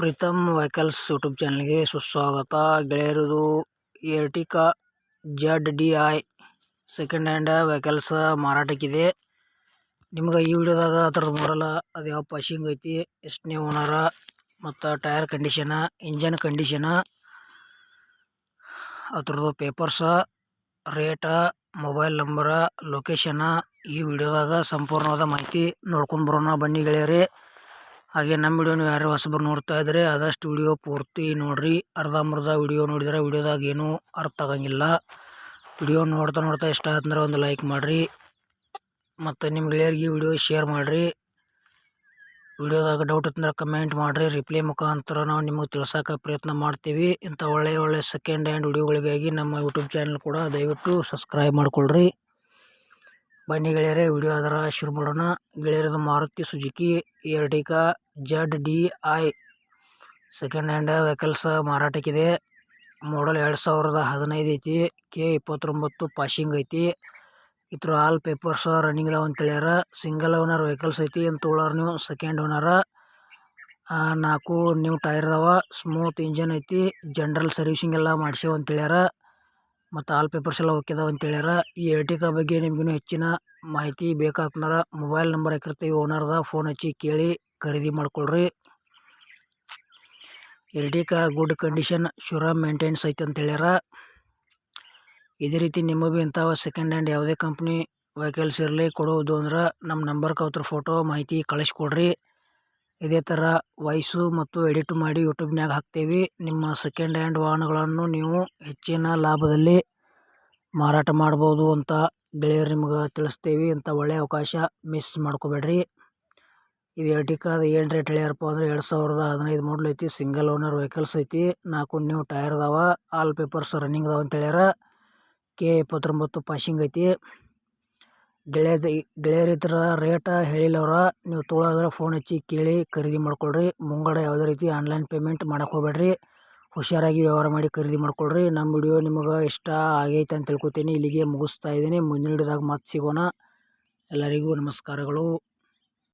Preetham vehicles YouTube ಚಾನಲ್ಗೆ ಸುಸ್ವಾಗತ. ಗೆಳೆಯರದು Ertiga Z D I second hand vehicles ಮಾರಾಟಕ್ಕಿದೆ. ನಿಮ್ಗೆ ಈ ವಿಡಿಯೋದಾಗ ಅದ್ರದ್ದು ಬರಲ್ಲ ಅದು ಯಾವ ಪಾಶಿಂಗ್ ಐತಿ, ಎಷ್ಟನೇ ಓನರ, ಮತ್ತು ಟೈರ್ ಕಂಡೀಷನ, ಇಂಜನ್ ಕಂಡೀಷನ, ಅದ್ರದ್ದು papers, rate, mobile number, location ಈ ವಿಡಿಯೋದಾಗ ಸಂಪೂರ್ಣವಾದ ಮಾಹಿತಿ ನೋಡ್ಕೊಂಡು ಬರೋಣ. ಬನ್ನಿ ಗೆಳೆಯರೇ. ಹಾಗೆ ನಮ್ಮ ವಿಡಿಯೋನ ಯಾರು ಹೊಸಬರು ನೋಡ್ತಾ ಇದ್ರೆ ಆದಷ್ಟು ವಿಡಿಯೋ ಪೂರ್ತಿ ನೋಡ್ರಿ. ಅರ್ಧಂಬರ್ಧ ವಿಡಿಯೋ ನೋಡಿದ್ರೆ ವಿಡಿಯೋದಾಗ ಏನೂ ಅರ್ಥ ಆಗಂಗಿಲ್ಲ. ವಿಡಿಯೋ ನೋಡ್ತಾ ನೋಡ್ತಾ ಇಷ್ಟ ಆಯ್ತಂದ್ರೆ ಒಂದು ಲೈಕ್ ಮಾಡಿರಿ. ಮತ್ತು ನಿಮ್ಮ ಗೆಳೆಯರಿಗೆ ವಿಡಿಯೋ ಶೇರ್ ಮಾಡಿರಿ. ವಿಡಿಯೋದಾಗ ಡೌಟ್ ಇತ್ತಂದ್ರೆ ಕಮೆಂಟ್ ಮಾಡಿರಿ. ರಿಪ್ಲೈ ಮುಖಾಂತರ ನಾವು ನಿಮಗೆ ತಿಳ್ಸೋಕೆ ಪ್ರಯತ್ನ ಮಾಡ್ತೀವಿ. ಇಂಥ ಒಳ್ಳೆಯ ಒಳ್ಳೆಯ ಸೆಕೆಂಡ್ ಹ್ಯಾಂಡ್ ವಿಡಿಯೋಗಳಿಗಾಗಿ ನಮ್ಮ ಯೂಟ್ಯೂಬ್ ಚಾನಲ್ ಕೂಡ ದಯವಿಟ್ಟು ಸಬ್ಸ್ಕ್ರೈಬ್ ಮಾಡಿಕೊಳ್ರಿ. ಬನ್ನಿ ಗೆಳೆಯರೇ, ವಿಡಿಯೋ ಅದರ ಶುರು ಮಾಡೋಣ. ಗೆಳೆಯರದ Maruti Suzuki Ertiga Z D I second hand vehicles ಮಾರಾಟಕ್ಕಿದೆ. Model ಎರಡು ಸಾವಿರದ ಹದಿನೈದು ಐತಿ, ಕೆ ಇಪ್ಪತ್ತೊಂಬತ್ತು ಪಾಸಿಂಗ್ ಐತಿ. ಇದ್ರ ಆಲ್ ಪೇಪರ್ಸ್ ರನ್ನಿಂಗ್ ಇಲ್ಲ ಅಂತೇಳ್ಯಾರ ಸಿಂಗಲ್ ಓನರ್ ವೆಹಿಕಲ್ಸ್ ಐತಿ ಅಂತ ತೊಗೊಳಾರ ನೀವು ಸೆಕೆಂಡ್ ಓನರ ನಾಲ್ಕು ನ್ಯೂ ಟೈರ್ ಅದಾವ ಸ್ಮೂತ್ ಇಂಜನ್ ಐತಿ ಜನ್ರಲ್ ಸರ್ವಿಸಿಂಗ್ ಎಲ್ಲ ಮಾಡ್ಸೇವ ಮತ್ತು ಆಲ್ ಪೇಪರ್ಸ್ ಎಲ್ಲ ಹೋಗಿದಾವಂತೇಳ್ಯಾರ ಈ ಎರ್ಟಿಕಾ ಬಗ್ಗೆ ನಿಮಗೂ ಹೆಚ್ಚಿನ ಮಾಹಿತಿ ಬೇಕಾತಂದ್ರೆ ಮೊಬೈಲ್ ನಂಬರ್ ಹಾಕಿರ್ತೀವಿ ಓನರ್ದ ಫೋನ್ ಹಚ್ಚಿ ಕೇಳಿ ಖರೀದಿ ಮಾಡ್ಕೊಳ್ರಿ. ಎಲ್ಟಿಕ ಗುಡ್ ಕಂಡೀಷನ್ ಶುರಮ್ ಮೇಂಟೆನ್ಸ್ ಐತೆ ಅಂತ ಹೇಳ್ಯಾರ. ಇದೇ ರೀತಿ ನಿಮಗೆ ಭೀ ಇಂಥವು ಸೆಕೆಂಡ್ ಹ್ಯಾಂಡ್ ಯಾವುದೇ ಕಂಪ್ನಿ ವೆಹಿಕಲ್ಸ್ ಇರಲಿ ಕೊಡೋದು ಅಂದ್ರೆ ನಮ್ಮ ನಂಬರ್ಗೆ ಅವ್ರ ಫೋಟೋ ಮಾಹಿತಿ ಕಳಿಸ್ಕೊಡ್ರಿ. ಇದೇ ಥರ ವಾಯ್ಸು ಮತ್ತು ಎಡಿಟ್ ಮಾಡಿ ಯೂಟ್ಯೂಬ್ನಾಗ ಹಾಕ್ತೀವಿ. ನಿಮ್ಮ ಸೆಕೆಂಡ್ ಹ್ಯಾಂಡ್ ವಾಹನಗಳನ್ನು ನೀವು ಹೆಚ್ಚಿನ ಲಾಭದಲ್ಲಿ ಮಾರಾಟ ಮಾಡ್ಬೋದು ಅಂತ ಗೆಳೆಯರು ನಿಮ್ಗೆ ತಿಳಿಸ್ತೀವಿ, ಇಂಥ ಒಳ್ಳೆಯ ಅವಕಾಶ ಮಿಸ್ ಮಾಡ್ಕೋಬೇಡ್ರಿ. ಇದು ಎರ್ಟಿಕಾದ ಏನು ರೇಟ್ ಹೇಳ್ಯಾರಪ್ಪ ಅಂದ್ರೆ ಎರಡು ಸಾವಿರದ ಹದಿನೈದು ಮಾಡಲ್ ಐತಿ ಸಿಂಗಲ್ ಓನರ್ ವೆಹಿಕಲ್ಸ್ ಐತಿ, ನಾಲ್ಕು ನ್ಯೂ ಟೈರ್ ಅದಾವ ಆಲ್ ಪೇಪರ್ಸ್ ರನ್ನಿಂಗ್ ಅದಾವ ಅಂತ ಹೇಳ್ಯಾರ. ಕೆ ಇಪ್ಪತ್ತೊಂಬತ್ತು ಪಾಸಿಂಗ್ ಐತಿ. ಗೆಳೆಯದ ಗೆಳೆಯರ ಇದ್ರ ರೇಟ ಹೇಳಿಲ್ಲವ್ರ ನೀವು ತೊಗೊಳೋದ್ರೆ ಫೋನ್ ಹಚ್ಚಿ ಕೇಳಿ, ಖರೀದಿ ಮಾಡ್ಕೊಳ್ರಿ. ಮುಂಗಡ ಯಾವುದೇ ರೀತಿ ಆನ್ಲೈನ್ ಪೇಮೆಂಟ್ ಮಾಡಕ್ಕೆ ಹೋಗ್ಬೇಡ್ರಿ. ಹುಷಾರಾಗಿ ವ್ಯವಹಾರ ಮಾಡಿ ಖರೀದಿ ಮಾಡ್ಕೊಳ್ರಿ. ನಮ್ಮ ವಿಡಿಯೋ ನಿಮಗೆ ಇಷ್ಟ ಆಗೈತೆ ಅಂತ ತಿಳ್ಕೊತೀನಿ. ಇಲ್ಲಿಗೆ ಮುಗಿಸ್ತಾ ಇದ್ದೀನಿ. ಮುಂದಿನ ವಿಡಿಯೋದಾಗ ಮತ್ತೆ ಸಿಗೋಣ. ಎಲ್ಲರಿಗೂ ನಮಸ್ಕಾರಗಳು.